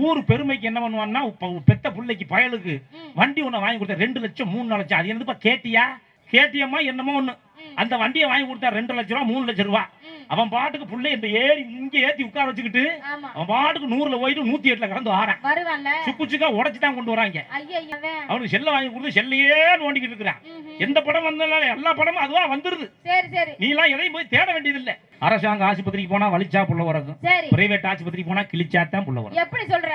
ஊர் பெருமைக்கு என்ன பண்ணுவான்னா பெத்த பிள்ளைக்கு பயலுக்கு. வண்டி ஒண்ணு வாங்கி கொடுத்தா ரெண்டு லட்சம் மூணு லட்சம் அது என்னதுப்பா கேட்டியா கேட்டியம்மா என்னமோ ஒண்ணு ம். அந்த வண்டியை வாங்கி கொடுத்தா ரெண்டு லட்சம் ரூபா மூணு லட்சம் ரூபா. அவன் பாட்டுக்கு புள்ளை இந்த ஏறி இங்க ஏத்தி உட்கார வச்சுக்கிட்டு அவன் பாட்டுக்கு நூறுல போயிட்டு நூத்தி எட்டுல வாரான் வருவான்ல. சுக்கு சுக்கா உடைச்சு தான் கொண்டு வராங்க. அவனுக்கு செல்ல வாங்கி கொடுத்து செல்லையே நோண்டிக்கிட்டு இருக்கிறான். எந்த படம் வந்தாலும் எல்லா படமும் அதுவா வந்துருது. நீ எல்லாம் எதையும் போய் தேட வேண்டியது இல்ல அரசாங்க ஆஸ்பத்திரிக்கு போனா வலிச்சா புள்ள சரி. பிரைவேட் ஆஸ்பத்திரிக்கு போனா கிழிச்சா தான் புள்ள வரும் எப்படி சொல்ற?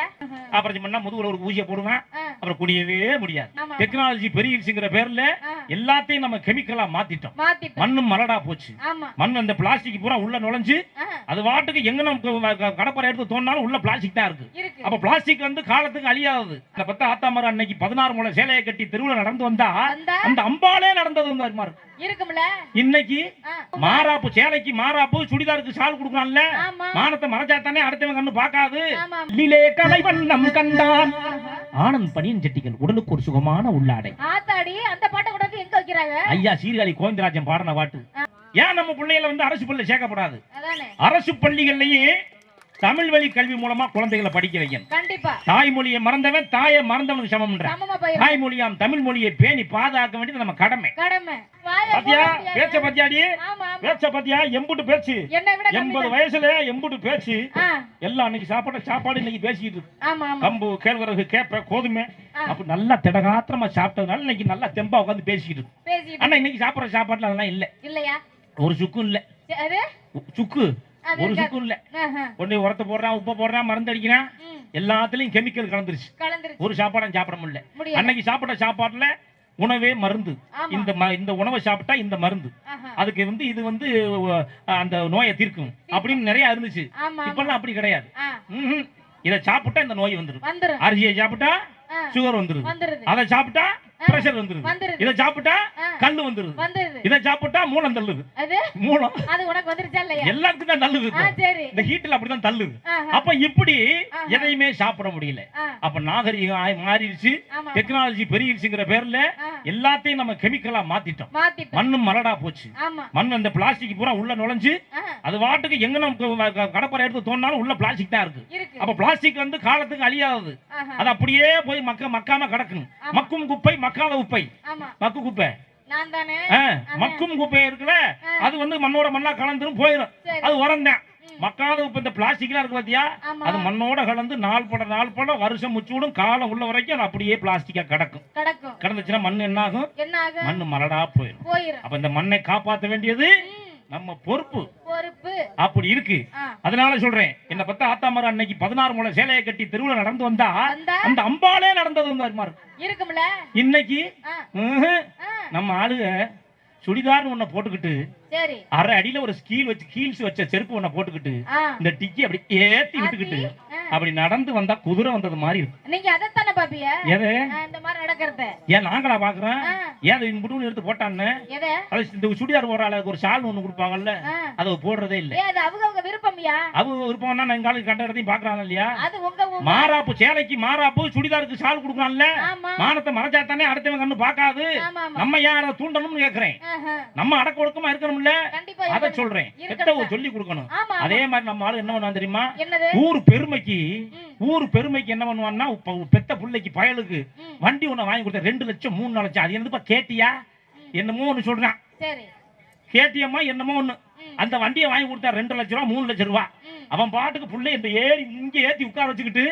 அப்புறம் பண்ணா முதுகுல ஒரு ஊசியை போடுவேன். அப்புறம் குடியவே முடியாது. டெக்னாலஜி பெருகிருச்சுங்கிற பேர்ல எல்லாத்தையும் நம்ம கெமிக்கலா மாத்திட்டோம். மண்ணும் மலடா போச்சு. மண் அந்த பிளாஸ்டிக் பூரா உள்ள நுழைஞ்சு அது வாட்டுக்கு எங்க நம்ம கடப்பரை எடுத்து தோண்டாலும் உள்ள பிளாஸ்டிக் தான் இருக்கு. அப்ப பிளாஸ்டிக் வந்து காலத்துக்கு அழியாதது. இந்த பத்த ஆத்தாமரம் அன்னைக்கு பதினாறு முளை சேலையை கட்டி தெருவுல நடந்து வந்தா அந்த அம்பாலே நடந்தது இருக்கும்ல? இன்னைக்கு மாறாப்பு சேலைக்கு மாறாப்பு சுடிதாருக்கு ஷால் கொடுக்கலாம்ல? மானத்தை மறைச்சா தானே அடுத்தவன் கண்ணு பார்க்காது. ஆமா. இல்லிலே கலைவண்ணம் கண்டான். ஆனந்த் பனியன் செட்டிகள் உடலுக்கு ஒரு சுகமான உள்ளாடை. ஆத்தாடி அந்த பாட்டை கூட எங்க வைக்கிறாங்க? ஐயா சீர்காழி கோவிந்தராஜன் பாடின பாட்டு. ஏன் நம்ம பிள்ளைகளை வந்து அரசு பள்ளி சேர்க்கப்படாது? அரசு பள்ளிகள்லயே தமிழ் வழி கல்வி மூலமா குழந்தைகளை படிக்க வைக்கணும். கண்டிப்பா. தாய்மொழியை மறந்தவன் தாயை மறந்தவனுக்கு சமமா தாய்மொழியாம் தமிழ் மொழியை பேணி பாதுகாக்க வேண்டியது நம்ம கடமை. பாத்தியா. பேச்ச பத்தியாடி? பேச்ச பத்தியா? எம்புட்டு பேச்சு. எண்பது வயசுல எம்புட்டு பேச்சு. எல்லாம் அன்னைக்கு சாப்பாடு சாப்பாடு இன்னைக்கு பேசிக்கிட்டு இருக்கு. கம்பு கேழ்வரகு கேப்ப கோதுமை. அப்ப நல்லா திடகாத்திரமா சாப்பிட்டதுனால இன்னைக்கு நல்லா தெம்பா உட்காந்து பேசிக்கிட்டு இருக்கு. ஆனா இன்னைக்கு சாப்பிடுற சாப்பாட்டுல அதெல்லாம் இல்ல. இல்லையா? ஒரு சுக்கும் இல்ல. சுக்கு. ஒரு. சுக்கும் இல்ல. போய் உரத்தை போடுறான் உப்பை போடுறான் மருந்து அடிக்கிறான் எல்லாத்துலயும் கெமிக்கல் கலந்துருச்சு. ஒரு சாப்பாடும் சாப்பிட முடியல. அன்னைக்கு சாப்பிட்ட சாப்பாட்டுல உணவே மருந்து. இந்த இந்த உணவை சாப்பிட்டா இந்த மருந்து. அதுக்கு வந்து இது வந்து அந்த நோயை தீர்க்கும். அப்படின்னு நிறைய இருந்துச்சு. இப்பெல்லாம் அப்படி கிடையாது. இதை சாப்பிட்டா இந்த நோய் வந்துடும் அரிசியை சாப்பிட்டா சுகர் வந்துருது. அதை சாப்பிட்டா பிரஷர் வந்துருது. இதை சாப்பிட்டா கல்லு வந்துருது. இதை சாப்பிட்டா மூலம் தள்ளுது. மூலம் அது உனக்கு வந்துருச்சா இல்லையா? எல்லாத்துக்கும் தான் தள்ளுது இந்த ஹீட்ல அப்படிதான் தள்ளுது. அப்ப இப்படி. எதையுமே சாப்பிட முடியல. அப்ப நாகரிகம் மாறிடுச்சு. டெக்னாலஜி பெருகிருச்சுங்கிற பேர்ல எல்லாத்தையும் நம்ம கெமிக்கலா மாத்திட்டோம். மண்ணும் மலடா போச்சு. மண் அந்த பிளாஸ்டிக் பூரா உள்ள நுழைஞ்சு அது வாட்டுக்கு எங்க நம்ம கடப்பரை எடுத்து தோண்டாலும் உள்ள பிளாஸ்டிக் தான் இருக்கு. அப்ப பிளாஸ்டிக் வந்து காலத்துக்கு அழியாதது. அது அப்படியே போய் மக்க மக்காம கிடக்கும் ஆமா. மக்கும் குப்பை மக்காத குப்பை. மக்கு குப்பை. மக்கும் குப்பை இருக்குல்ல. அது வந்து மண்ணோட மண்ணா கலந்துரும் போயிடும் அது உரம் தான். மக்காத குப்பை இந்த பிளாஸ்டிக்லாம் இருக்கு பாத்தியா? அது மண்ணோட கலந்து நாள் பட நாள் பட வருஷம் முச்சூடும் காலம் உள்ள வரைக்கும் அது அப்படியே பிளாஸ்டிக்கா கிடக்கும். கிடந்துச்சுன்னா மண் என்ன ஆகும் மண்ணு மலடா போயிடும் அப்ப இந்த மண்ணை காப்பாத்த வேண்டியது நம்ம பொறுப்பு. பொறுப்பு. அப்படி இருக்கு. அதனால சொல்றேன் என்ன பத்த ஆத்தாமரம் அன்னைக்கு பதினாறு முளை சேலையை கட்டி தெருவுல நடந்து வந்தா அந்த அம்பாலே நடந்தது மாதிரி இருக்கும்ல? இன்னைக்கு நம்ம ஆளுக சுடிதார்னு ஒன்ன போட்டுக்கிட்டு சரி. அரை அடியில ஒரு ஸ்கீல் வச்சு கீல்ஸ் வச்ச செருப்பு ஒன்ன போட்டுக்கிட்டு இந்த டிக்கி அப்படி ஏத்தி விட்டுக்கிட்டு. அப்படி நடந்து வந்தா குதிரை வந்தது மாதிரி இருக்கு. நீங்க அதைத்தானே பாப்பிய எது? இந்த மாதிரி நடக்கிறத. ஏன் நாங்களா பாக்குறோம்? ஆ, ஏன் அது முடிவு எடுத்து போட்டான்னு? இந்த சுடிதார் போடுற ஆளுக்கு ஒரு ஷால் ஒண்ணு கொடுப்பாங்கல்ல அதை போடுறதே இல்ல. அது அவங்க அவங்க விருப்பம்யா அவங்க விருப்பம்னா நான் எங்காலும் கண்ட இடத்தையும் பாக்குறாங்க இல்லையா? அது உங்க உங்க- மாறாப்பு சேலைக்கு மாறாப்பு சுடிதாருக்கு ஷால் கொடுக்கலாம்ல மானத்தை மறைச்சா தானே அடுத்தவன் கண்ணு ஆமா நம்ம ஏன் அதை தூண்டணும்னு கேக்குறேன். நம்ம அடக்க ஒடுக்கமா இருக்கணும்ல. அதை. சொல்றேன். தான். சொல்லி கொடுக்கணும்? அதே மாதிரி நம்ம ஆளு என்ன பண்ணுவான் தெரியுமா? ஊர் பெருமைக்கு ஊர் பெருமைக்கு என்ன பண்ணுவான்னா பெத்த பிள்ளைக்கு பயலுக்கு வண்டி ஒண்ணு வாங்கி கொடுத்தா ரெண்டு லட்சம் மூணு லட்சம். அது என்னதுப்பா கேட்டியா. என்னமோ ஒண்ணு சொல்றான். கேட்டியம்மா என்னமோ ஒண்ணு. அந்த வண்டியை வாங்கி கொடுத்தா ரெண்டு லட்சம் ரூபா மூணு லட்சம் ரூபா. அவன் பாட்டுக்கு புள்ளை இந்த ஏறி இங்க ஏத்தி உட்கார வச்சுக்கிட்டு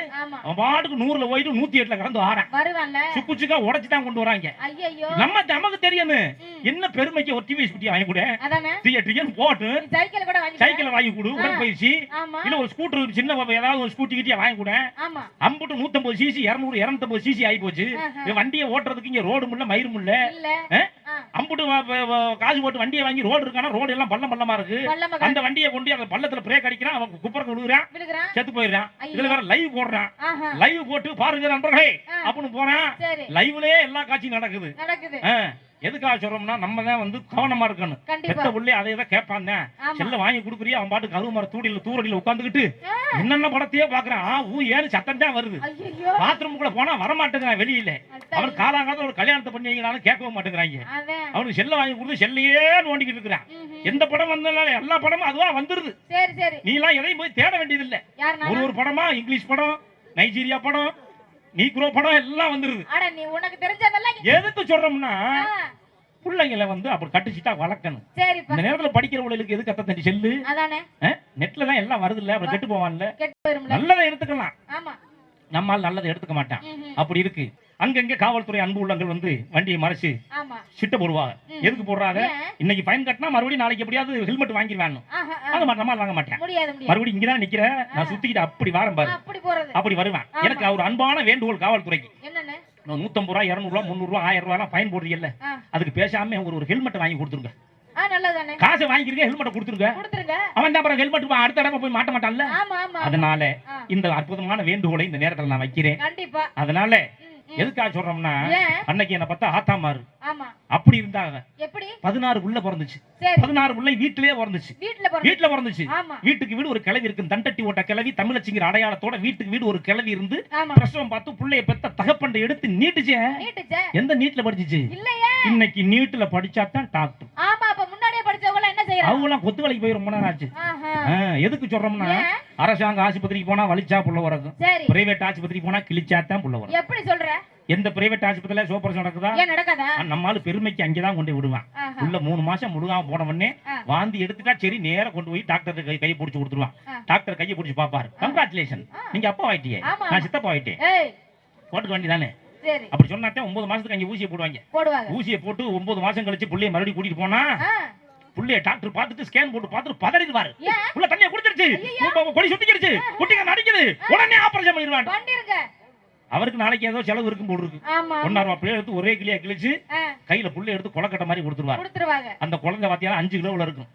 அவன் பாட்டுக்கு நூறுல போயிட்டு நூத்தி எட்டுல கடந்து வருவான்ல? சுக்கு சுக்கா உடைச்சு தான் கொண்டு வராங்க. நம்ம நமக்கு தெரியுமே. என்ன பெருமைக்கு ஒரு டிவி ஸ்கூட்டி வாங்கி கொடு. தியேட்டரியும் போட்டு சைக்கிள் வாங்கி கொடு. உடற்பயிற்சி. இல்ல ஒரு ஸ்கூட்டர் சின்ன ஏதாவது ஒரு ஸ்கூட்டி கிட்டியா வாங்கி கொடு. அம்புட்டு நூத்தம்பது சிசி இருநூறு இருநூத்தம்பது சிசி ஆகி போச்சு. வண்டியை ஓட்டுறதுக்கு இங்க ரோடு முல்ல மயிரும்? ஆ, அம்புட்டு காசு போட்டு வண்டியை வாங்கி ரோடு இருக்கானா ரோடு எல்லாம் பள்ளம் பள்ளமா இருக்கு. அந்த வண்டியை கொண்டு அந்த பள்ளத்துல பிரேக் அடிக்கிறான் அவன் குப்பரக்கு விழுகிறான் செத்து போயிடுறான். இதுல வேற லைவ் போடுறான். லைவ் போட்டு பாருங்க நண்பர்களே. அப்படின்னு போறான். லைவ்லயே எல்லா காட்சியும் நடக்குது. எதுக்காக சொல்றோம்னா நம்ம தான் வந்து கவனமா இருக்கணும். பெத்த புள்ளி அதை தான் கேட்பான் தான். செல்ல வாங்கி கொடுக்குறியா? அவன் பாட்டுக்கு கருவு மர தூடியில தூரடியில உட்காந்துக்கிட்டு. என்னென்ன படத்தையே பாக்குறான் ஆ, ஊ ஏன்னு சத்தம் தான் வருது. பாத்ரூமுக்குள்ள போனா வர மாட்டேங்கிறான் வெளியில அவன் காலாங்காலத்துல ஒரு கல்யாணத்தை பண்ணி வைங்கனாலும் கேட்கவும் மாட்டேங்கிறாங்க. அவனுக்கு செல்ல வாங்கி கொடுத்து செல்லையே நோண்டிக்கிட்டு இருக்கிறான். எந்த படம் வந்தாலும் எல்லா படமும் அதுவா வந்துருது. நீ எல்லாம் எதையும் போய் தேட வேண்டியது இல்ல ஒரு ஒரு படமா இங்கிலீஷ் படம் நைஜீரியா படம் நீக்ரோ படம் எல்லாம் வந்துருது. அட நீ உனக்கு தெரிஞ்சதெல்லாம் எதுக்கு சொல்றோம்னா பிள்ளைங்களை வந்து அப்படி கட்டுச்சிட்டா வளர்க்கணும். இந்த நேரத்துல படிக்கிறவங்களுக்கு எது கத்த தண்ணி செல்லு? நெட்ல தான் எல்லாம் வருது இல்ல அப்புறம் கெட்டு போவான்ல. நல்லதை எடுத்துக்கலாம். நம்மால் நல்லதை எடுத்துக்க மாட்டான். அப்படி இருக்கு. அங்கங்க காவல்துறை அன்பு உள்ளங்கள் வந்து வண்டியை மறைச்சு சிட்ட போடுவாங்க. எதுக்கு போடுறாங்க? இன்னைக்கு ஃபைன் கட்டினா மறுபடியும் நாளைக்கு எப்படியாவது ஹெல்மெட் ஆ. அது நம்மால் வாங்க மாட்டேன். மறுபடியும் இங்கதான் நிக்கிறேன். நான் சுத்திக்கிட்டு அப்படி வாரம் பாரு. அப்படி வருவேன். எனக்கு அவர் அன்பான வேண்டுகோள் காவல்துறைக்கு. நூத்தம்பது ரூபா இருநூறு ரூபா முந்நூறு ரூபா ஆயிரம் ரூபாய் ஃபைன் போடுறீங்கல்ல. அதுக்கு பேசாம ஒரு ஒரு ஹெல்மெட் வாங்கி கொடுத்துருங்க. காசை வாங்கிக்கிறீங்க ஹெல்மெட்டை கொடுத்துருங்க. அவன் தான் ஹெல்மெட் அடுத்த தடவை போய் மாட்ட மாட்டான்ல? அதனால. இந்த அற்புதமான வேண்டுகோளை இந்த நேரத்துல நான் வைக்கிறேன். அதனால. எதுக்காக சொல்றோம்னா அன்னைக்கு என்ன பார்த்தா ஆத்தாமாரு ஆமா. அப்படி இருந்தாங்க. எப்படி? பதினாறு புள்ள பிறந்துச்சு. பதினாறு புள்ள வீட்டிலேயே பிறந்துச்சு. வீட்டுல பிறந்துச்சு. வீட்டுக்கு வீடு ஒரு கிளவி இருக்கு தண்டட்டி ஓட்ட கிளவி தமிழச்சிங்கிற அடையாளத்தோட வீட்டுக்கு வீடு ஒரு கிளவி இருந்து பிரசவம் பார்த்து புள்ளைய பெத்த தகப்பண்டை எடுத்து நீட்டுச்சே. எந்த நீட்ல படிச்சுச்சு? இன்னைக்கு டாக்டர். ஆமா அப்ப முன்னாடியே படிச்சவங்க என்ன செய்யறாங்க? அவங்க எல்லாம் கொத்து வேலைக்கு போய் ரொம்ப நேரம் ஆச்சு. எதுக்கு சொல்றோம்னா? அரசாங்க ஆஸ்பத்திரிக்கு போனா வலிச்சா புள்ள சரி. பிரைவேட் ஆஸ்பத்திரிக்கு போனா கிழிச்சாதான் புள்ள வரும் எப்படி சொல்ற? எந்த பிரைவேட் ஆஸ்பத்திரியில சோப்பரஸ் நடக்குதா? நடக்காதா? நம்மால பெருமைக்கு அங்கதான் கொண்டு விடுவான். உள்ள மூணு மாசம் முழுகாம போன உடனே. வாந்தி எடுத்துட்டா சரி நேரா கொண்டு போய் டாக்டர் கை கையை பிடிச்சி கொடுத்துருவான். டாக்டர் கையை பிடிச்சி பாப்பாரு கங்க்ராச்சுலேஷன். நீங்க அப்பா ஆயிட்டியே. நான். சித்தப்பா ஆயிட்டேன். போட்டுக்க வேண்டியதானே? அப்படி சொன்னாத்தான் ஒன்பது மாசத்துக்கு அங்க ஊசியை போடுவாங்க. ஊசியை போட்டு ஒன்பது மாசம் கழிச்சு புள்ளைய மறுபடியும் கூட்டிட்டு போனா புள்ளைய டாக்டர் பார்த்துட்டு ஸ்கேன் போட்டு பார்த்துட்டு பதறிடுவாரு. உள்ள தண்ணியை உங்க கொடி சுத்திக்கிடுச்சு குட்டிங்க நடிக்குது. உடனே ஆபரேஷன் பண்ணிடுவாங்க அவருக்கு நாளைக்கு ஏதோ செலவு இருக்கும் போல இருக்கு. ரூபாய் பிள்ளை எடுத்து ஒரே கிளியா கிழிச்சு கையில புள்ளை எடுத்து கொலக்கட்டை மாதிரி கொடுத்துருவாரு. கொடுத்துருவாங்க. அந்த குழந்தை பாத்தியா அஞ்சு கிலோவில் இருக்கும்.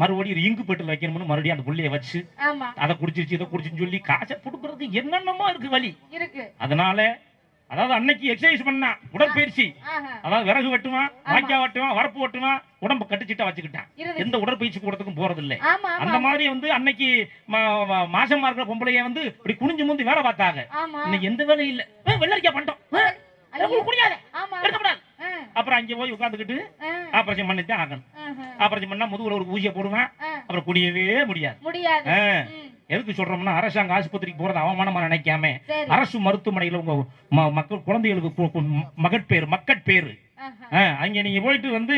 மறுபடியும் ஒரு இங்கு பெட்டில் வைக்கணும்னு மறுபடியும் அந்த புள்ளைய வச்சு அதை குடிச்சிருச்சு இதை குடிச்சுன்னு சொல்லி காசை கொடுக்கறதுக்கு என்னென்னமோ இருக்கு வழி அதனால அதாவது அன்னைக்கு எக்ஸசைஸ் பண்ணா உடற்பயிற்சி. அதாவது விறகு வெட்டுவான் வாய்க்கா வெட்டுவான் வரப்பு வெட்டுவான் உடம்ப கட்டுச்சிட்டா வச்சுக்கிட்டான். எந்த உடற்பயிற்சி கூடத்துக்கும் போறது இல்ல அந்த மாதிரி வந்து அன்னைக்கு மாசமா இருக்கிற பொம்பளைய வந்து இப்படி குனிஞ்சு முந்தி வேலை பார்த்தாங்க. இன்னைக்கு எந்த வேலையும் இல்ல. வெள்ளரிக்கா பண்ணிட்டோம் ஆமா. எடுக்கக்கூடாது அப்புறம் அங்கே போய் உட்காந்துக்கிட்டு ஆபரேஷன் பண்ணித்தான் ஆகணும். ஆபரேஷன் பண்ணா முதுகுல ஒரு ஊசியை போடுவேன். அப்புறம் குடியவே முடியாது. எதுக்கு சொல்றோம்னா அரசாங்க ஆஸ்பத்திரிக்கு போறது அவமானமா நினைக்காம அரசு மருத்துவமனையில உங்க மக்கள் குழந்தைகளுக்கு ஆஹா. ஆ, அங்க நீங்க போயிட்டு வந்து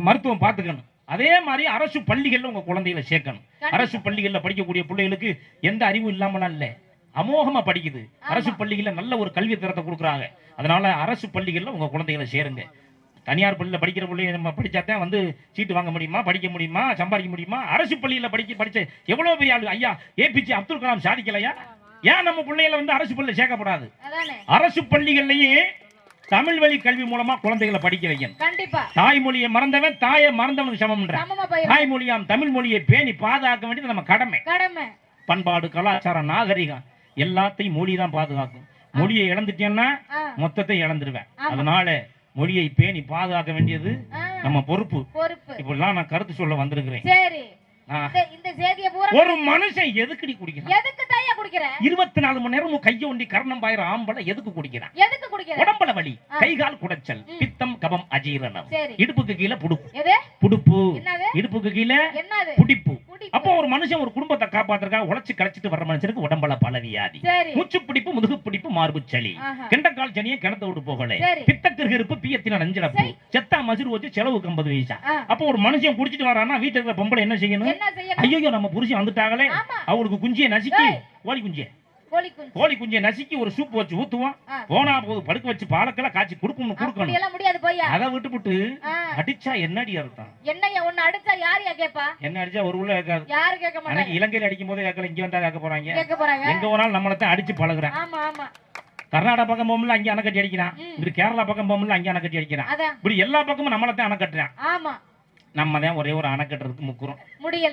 மருத்துவம் பார்த்துக்கணும். அதே மாதிரி அரசு பள்ளிகள்ல உங்க குழந்தைகளை சேர்க்கணும். அரசு பள்ளிகள்ல படிக்கக்கூடிய பிள்ளைகளுக்கு எந்த அறிவும் இல்லாமலாம் இல்ல. அமோகமா படிக்குது. அரசு பள்ளிகள்ல நல்ல ஒரு கல்வி தரத்தை கொடுக்குறாங்க. அதனால அரசு பள்ளிகள்ல உங்க குழந்தைகளை சேருங்க. தனியார் பள்ளியில படிக்கிற பிள்ளைய நம்ம படிச்சாதான் வந்து சீட்டு வாங்க முடியுமா படிக்க முடியுமா சம்பாதிக்க முடியுமா? அரசு பள்ளியில படிக்க படிச்ச எவ்வளவு பெரிய ஆளு? ஐயா ஏபிஜே அப்துல் கலாம் சாதிக்கலையா? ஏன் நம்ம பிள்ளைகளை வந்து அரசு பள்ளியில சேர்க்கப்படாது? அரசு பள்ளிகள்லயே தமிழ் வழி கல்வி மூலமா குழந்தைகளை படிக்க வைக்கணும். கண்டிப்பா. தாய்மொழியை மறந்தவன் தாயை மறந்தவனுக்கு சமம்ன்ற சமமா தாய்மொழியாம் தமிழ் மொழியை பேணி பாதுகாக்க வேண்டியது நம்ம கடமை. கடமை. பண்பாடு கலாச்சாரம் நாகரிகம் எல்லாத்தையும் மொழி தான் பாதுகாக்கும் மொழியை இழந்துட்டேன்னா மொத்தத்தை இழந்துருவேன். அதனால மொழியை பேணி பாதுகாக்க வேண்டியது நம்ம பொறுப்பு. இப்படிலாம் நான் கருத்து சொல்ல வந்திருக்கிறேன். சரி. ஒரு மனுஷன் எதுக்குடி குடிக்கிறான்? எதுக்கு தாயா குடிக்கிற? இருபத்தி நாலு மணி நேரம் கைய ஒண்டி கர்ணம் பாயிர ஆம்பளை எதுக்கு குடிக்கிறான்? எதுக்கு குடிக்கிற? உடம்புல வலி. கை கால் குடைச்சல் பித்தம் கபம் அஜீரணம். இடுப்புக்கு கீழே புடுப்பு. புடுப்பு. இடுப்புக்கு கீழே புடிப்பு. அப்போ ஒரு மனுஷன் ஒரு குடும்பத்தை காப்பாத்துறதுக்காக உழைச்சு கழிச்சிட்டு வர்ற மனுஷனுக்கு உடம்புல பல வியாதி மூச்சு பிடிப்பு முதுகு பிடிப்பு மார்பு சளி. கெண்டக்கால் சனியை கிணத்த விட்டு போகல சரி. பித்தத்திற்கு இருப்பு பீயத்தின நஞ்சனப்பு சரி. செத்தா மசுறு வச்சு செலவுக்கு ஐம்பது வயசா ஆ. அப்போ ஒரு மனுஷன் குடிச்சிட்டு வரானா வீட்டுல இருக்கிற பொம்பளை என்ன செய்யணும் ஐயோ நம்ம புருஷன் வந்துட்டாங்களே. அவளுக்கு குஞ்சியை நசுக்கி. கோழி குஞ்சிய கோழி குஞ்சு. நசுக்கி ஒரு சூப் வச்சு ஊத்துவோம். போனா போது படுக்க வச்சு பாலக்கெல்லாம் காய்ச்சி கொடுக்கணும். கொடுக்கணும் முடியாது போய்யா. அதை விட்டுப்புட்டு ஆ, அடிச்சா என்னடி அர்த்தம்? என்னய்யா உன்னை அடிச்சா யாரையா கேப்பா? என்ன அடிச்சா ஒரு உள்ள கேட்காது. யாரு கேட்க மாட்டாங்க? இலங்கையில அடிக்கும் போது கேட்கல இங்க வந்தா கேட்க போறாங்க. கேட்க போறாங்க. எங்க போனாலும் நம்மளை தான் அடிச்சு பழகுறேன். ஆமா ஆமா. கர்நாடகா பக்கம் போகும்போது அங்கே அணைக்கட்டி அடிக்கிறான். இப்படி கேரளா பக்கம் போகும்போது அங்கே அணைக்கட்டி அடிக்கிறான். இப்படி எல்லா பக்கமும் நம்மளை தான் அணைக்கட்டுறான் ஆமா. நம்ம தான் ஒரே ஒரு அணை கட்டுறதுக்கு முக்குறோம்.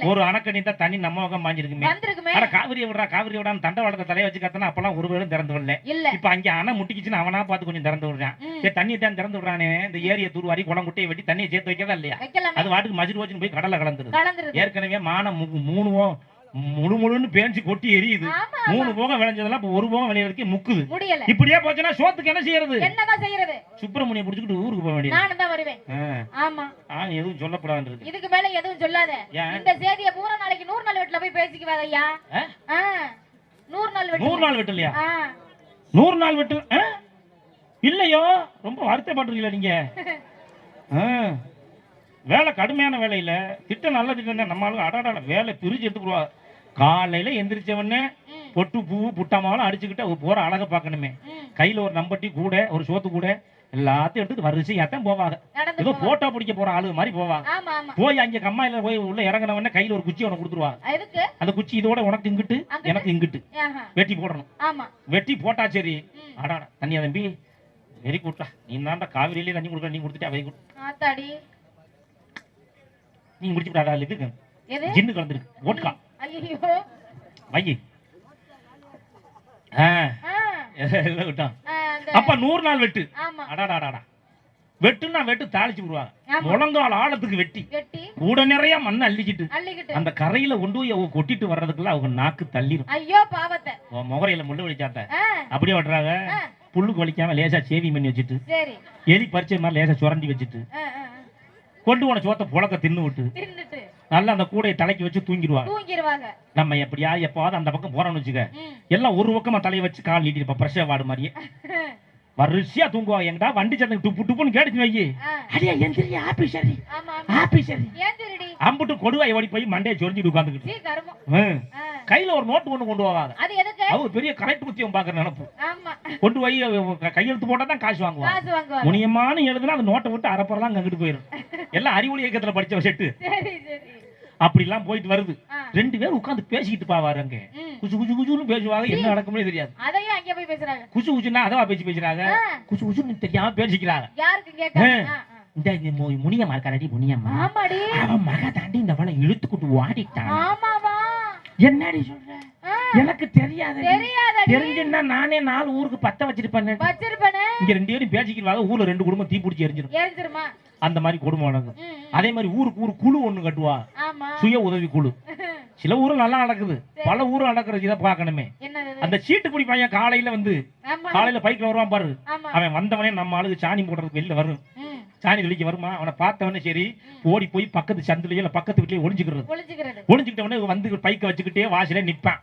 ஒரு அணை கட்டி தான் தண்ணி நம்ம பக்கம் வந்திருக்குமே. அட காவிரி விடுறா காவிரி விடான்னு தண்டவாளத்தை தலைய வச்சு கத்தனா அப்பெல்லாம் ஒரு பேரும் திறந்து விடல இப்ப அங்க அணை முட்டிக்கிச்சுன்னு அவனா பார்த்து கொஞ்சம் திறந்து விடுறான். தண்ணியை தான் திறந்து விடுறானே. இந்த ஏரியை தூர்வாரி குளம் குட்டையை வெட்டி தண்ணியை சேர்த்து வைக்கதா இல்லையா? அது வாட்டுக்கு மஜிர் வச்சுன்னு போய் கடலை கலந்துருது. ஏற்கனவே மானம் மு- மூணுவோ முழு முழுன்னு பேஞ்சு கொட்டி எரியுது. மூணு போகம் விளைஞ்சதெல்லாம் இப்ப ஒரு போகம் விளையிறதுக்கு முக்குது. முடியல. இப்படியே போச்சுன்னா சோத்துக்கு என்ன செய்யறது? என்னதான் செய்யறது? சுப்பிரமணிய புடிச்சுக்கிட்டு ஊருக்கு போக வேண்டியது. நானும் தான் வருவேன். ஆமா. நான் எதுவும் சொல்லப்படாதுன்றது இதுக்கு மேல எதுவும் சொல்லாத? இந்த செய்தியை பூரா நாளைக்கு நூறு நாள் வீட்டுல போய் பேசிக்குவாங்க ஐயா? நூறு நாள் வெட்டு நூறு நாள் வெட்டலையா. நூறு நாள் வெட்டு? இல்லையோ? ரொம்ப வருத்தப்படுறீங்களா நீங்க. வேலை கடுமையான வேலை இல்ல. திட்டம் நல்ல திட்டம் தான் நம்மளும் அடாடா வேலை பிரிச்சு எடுத்துக்குவா காலையில எந்திரிச்ச உடனே ம், பொட்டு பூ புட்டமாலும் அடிச்சுக்கிட்டு போற அழகை பார்க்கணுமே. கையில ஒரு நம்பட்டி கூட ஒரு சோத்து கூட எல்லாத்தையும் எடுத்துட்டு வரிசையாத்தான் போவாங்க. ஏதோ. போட்டோ பிடிக்க போற ஆளு மாதிரி போவாங்க. போய் அங்க கம்மாயில போய் உள்ள இறங்கின உடனே கையில ஒரு குச்சி உனக்கு கொடுத்துருவாங்க. அந்த குச்சி இதோட உனக்கு இங்கிட்டு? எனக்கு இங்கிட்டு. வெட்டி போடணும். வெட்டி போட்டா சரி. ம். அடாடா தண்ணியா தம்பி. வெரி குட்டா. நீ தான்டா காவிரியிலே தண்ணி கொடுக்க நீ கொடுத்துட்டா வெரி குட். நீ முடிச்சு விடாடா இதுக்கு ஜின்னு கலந்துருக்கு. ஓட்கா ஐயோ வை ஆ. ஆ, எல்லாம் விட்டான் அப்ப நூறு நாள் வெட்டு. ஆமா. அடாடாடாடா வெட்டுன்னா வெட்டு தாளிச்சு விடுவாங்க. முழங்கால் ஆழத்துக்கு வெட்டி. கூட நிறைய மண் அள்ளிக்கிட்டு. அந்த கரையில கொண்டு போய் அவங்க கொட்டிட்டு வர்றதுக்குள்ள அவங்க நாக்கு தள்ளிரும். ஐயோ பாவத்தை. முகரையில முள்ளு வலிச்சாட்ட ஆ, அப்படியே விடுறாங்க ஆ, புல்லுக்கு வலிக்காம லேசா சேவி பண்ணி வச்சுட்டு. எலி பறிச்ச மாதிரி லேசா சுரண்டி வச்சுட்டு. கொண்டு போன சோத்த புழக்க தின்னு விட்டு. நல்லா அந்த கூடையை தலைக்கு வச்சு தூங்கிடுவாங்க. தூங்கிடுவாங்க நம்ம எப்படியா எப்பாவது அந்த பக்கம் போறோம்னு வச்சுக்க. எல்லாம் ஒரு பக்கமா தலையை வச்சு கால் நீட்டிருப்பா பிரஷர் வார்டு மாதிரியே. வரிசையா தூங்குவாங்க. எங்கடா வண்டி சத்தம் டுப்பு டுப்புன்னு கேட்டுச்சு ஆ, அடியா எந்திரி ஆபீசர். ஆபீசர். அம்புட்டு கொடுவாய் ஓடி போய் மண்டையை சொரிஞ்சிட்டு உட்காந்துக்கிட்டு கையில ஒரு நோட்டு ஒண்ணு கொண்டு போவாங்க. அவங்க பெரிய கரெக்ட் குத்தியம் பாக்குற நினைப்பு. கொண்டு போய் கையெழுத்து போட்டா தான் காசு வாங்குவாங்க. முனியமான எழுதுனா அந்த நோட்டை விட்டு அரைப்பறலாம் அங்கிட்டு போயிடும் எல்லாம் அறிவொளி இயக்கத்துல படிச்ச செட்டு. அப்படிலாம் போயிட்டு வருது. ரெண்டு பேரும் உட்கார்ந்து பேசிக்கிட்டு பாவாரு அங்க. குசு குசு குசுன்னு பேசுவாங்க. என்ன நடக்கும்னே தெரியாது. அதையும் அங்கே போய் பேசுறாங்க. குசு குசுன்னா அதவா பேசி பேசுறாங்க? குசு குசுன்னு தெரியாம பேசிக்கிறாங்க. யாருக்கு. இந்த முனியம்மா இருக்காடி முனியம்மா. அவன் மக தாண்டி இந்த வளை இழுத்துக்கிட்டு ஓடிட்டான். என்னடி சொல்ற? எனக்கு தெரியாது தெரிஞ்சுன்னா நானே நாலு ஊருக்கு பத்த வச்சிருப்பேன் வச்சிருப்பனே. இங்க ரெண்டு பேரும் பேசிக்கிறாங்க ஊர்ல ரெண்டு குடும்பம் தீ பிடிச்சி ஏறிச்சிருமா அந்த மாதிரி குடும்பம் நடக்கும். அதே மாதிரி ஊருக்கு ஊர் குழு ஒண்ணு கட்டுவா. சுய உதவி குழு. சில ஊர்ல நல்லா நடக்குது. பல ஊர் நடக்கிற இதை பார்க்கணுமே? அந்த சீட்டு குடி பையன் காலையில வந்து காலையில பைக்ல வருவான் பாரு. அவன் வந்தவனே நம்ம ஆளுக்கு சாணி போடுறதுக்கு வெளில வரும். சாணி தெளிக்க வருமா? அவனை பார்த்தவனே சரி. ஓடி போய் பக்கத்து சந்துலயோ இல்ல பக்கத்து வீட்லயே ஒளிஞ்சுக்கிறது. ஒளிஞ்சுக்கிட்டவனே வந்து பைக்கை வச்சுக்கிட்டே வாசலே நிப்பான்.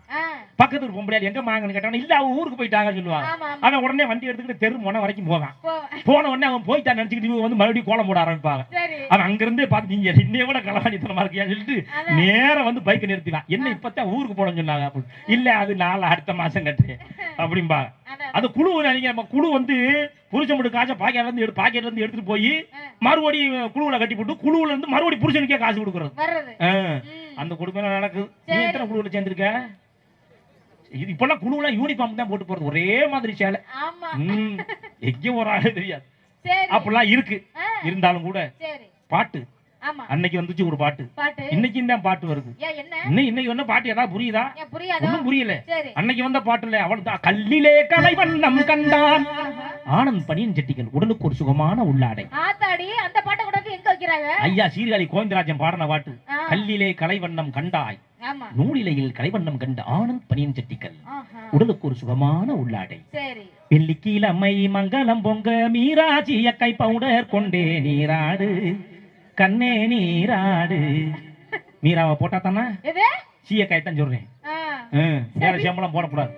பக்கத்து ஒரு பொம்பளையார் எங்க மாங்கன்னு கேட்டான் இல்ல அவன் ஊருக்கு போயிட்டாங்கன்னு சொல்லுவாங்க அவன் உடனே வண்டி எடுத்துக்கிட்டு தெரு முனை வரைக்கும் போவான். போன உடனே அவன் போயிட்டான் நினைச்சுக்கிட்டு இவங்க வந்து மறுபடியும் கோலம் போட ஆரம்பிப்பாங்க. அவன் அங்கிருந்தே பார்த்து நீங்க இன்னைய விட களவாணித்தனமா இருக்கியான்னு சொல்லிட்டு அதான். நேரா வந்து பைக்கை நிறுத்தினான் என்ன இப்பதான் ஊருக்கு போடணும்னு சொன்னாங்க அப்படின்னு. இல்ல அது நாளை அடுத்த மாசம் கட்டு அப்படிம்பாங்க. அதான். அது குழு நம்ம குழு வந்து புருஷன் காசை பாக்கெட்ல இருந்து எடு பாக்கெட்ல இருந்து எடுத்துட்டு போய். மறுபடி குழுவுல கட்டி போட்டு குழுவுல இருந்து மறுபடி புருஷனுக்கே காசு கொடுக்கறது. அந்த குடும்பம் நடக்குது. நீ. எத்தனை குழுவுல சேர்ந்திருக்க? இது இப்பெல்லாம் குழுவுல யூனிஃபார்ம் தான் போட்டு போறது. ஒரே மாதிரி சேலை. எங்கேயும் ஒரு ஆளே தெரியாது. அப்படிலாம் இருக்கு. இருந்தாலும் கூட பாட்டு. அன்னைக்கு வந்துச்சு ஒரு பாட்டு. பாட்டு. இன்னைக்கும் தான் பாட்டு வருது. இன்னைக்கு என்ன? பாட்டு ஏதாவது புரியுதா? ஒண்ணும் புரியல. அன்னைக்கு வந்த பாட்டுல அவள் தான் கல்லிலே கலைவண்ணம் கண்டான். ஆனந்த் பனியன் செட்டிகள் உடலுக்கு ஒரு சுகமான உள்ளாடை. ஆத்தாடி அந்த பாட்டை கூட எங்க வைக்கிறாங்க? ஐயா சீர்காழி கோவிந்தராஜன் பாடின பாட்டு. கல்லிலே கலைவண்ணம் கண்டாய். நூலிலையில் கலைவண்ணம் கண்ட ஆனந்த் பனியன் செட்டிகள் ஆஹா. உடலுக்கு ஒரு சுகமான உள்ளாடை. சரி. வெள்ளிக்கிழமை மங்களம் பொங்க மீராஜி அக்கை பவுடர் கொண்டே நீராடு. கண்ணே நீராடு. மீராவை போட்டா தானே? சீயக்காய் தான் சொல்றேன். வேற சம்பளம் போடக்கூடாது.